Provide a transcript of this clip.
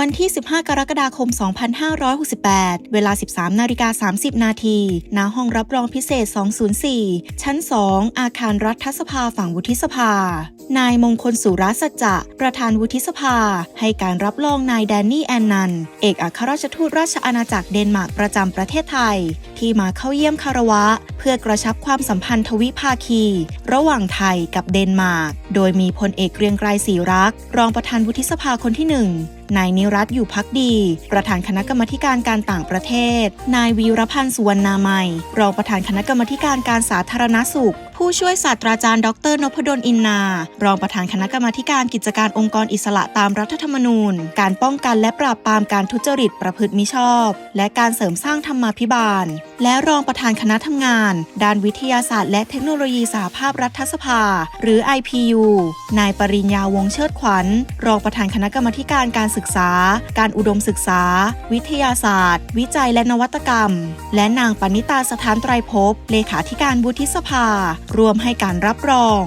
วันที่ 15 กรกฎาคม 2568 เวลา 13 นาฬิกา 30 นาทีณห้องรับรองพิเศษ 204 ชั้น 2 อาคารรัฐสภาฝั่งวุฒิสภา นายมงคลสุรสัจจะ ประธานวุฒิสภา ให้การรับรองนายแดนนี่แอนนัน เอกอัครราชทูตราชอาณาจักรเดนมาร์กประจำประเทศไทย ที่มาเข้าเยี่ยมคารวะ เพื่อกระชับความสัมพันธ์ทวิภาคี ระหว่างไทยกับเดนมาร์ก โดยมีพลเอกเกรียงไกรศรีรักษ์รองประธานวุฒิสภาคนที่หนึ่งนายนิรัตน์อยู่พักดี ประธานคณะกรรมการการต่างประเทศ นายวีรพันธ์สุวรรณามัยรองประธานคณะกรรมการการสาธารณสุข ผู้ช่วยศาสตราจารย์ ดรนพดลอินนา รองประธานคณะกรรมาการกิจการองค์กรอิสระตามรัฐธรรมนูญ การป้องกันและปราบปรามการทุจริตประพฤติมิชอบ และการเสริมสร้างธรรมาภิบาล และรองประธานคณะทำงาน ด้านวิทยาศาสตร์ และเทคโนโลยีสหภาพรัฐสภา หรือ IPU นายปริญญาวงเชิดขวัญ รองประธานคณะกรรมาการการศึกษา การอุดมศึกษา วิทยาศาสตร์ วิจัยและนวัตกรรม และนางปณิตาสถานไตรภพเลขาธิการวุฒิสภารวมให้การรับรอง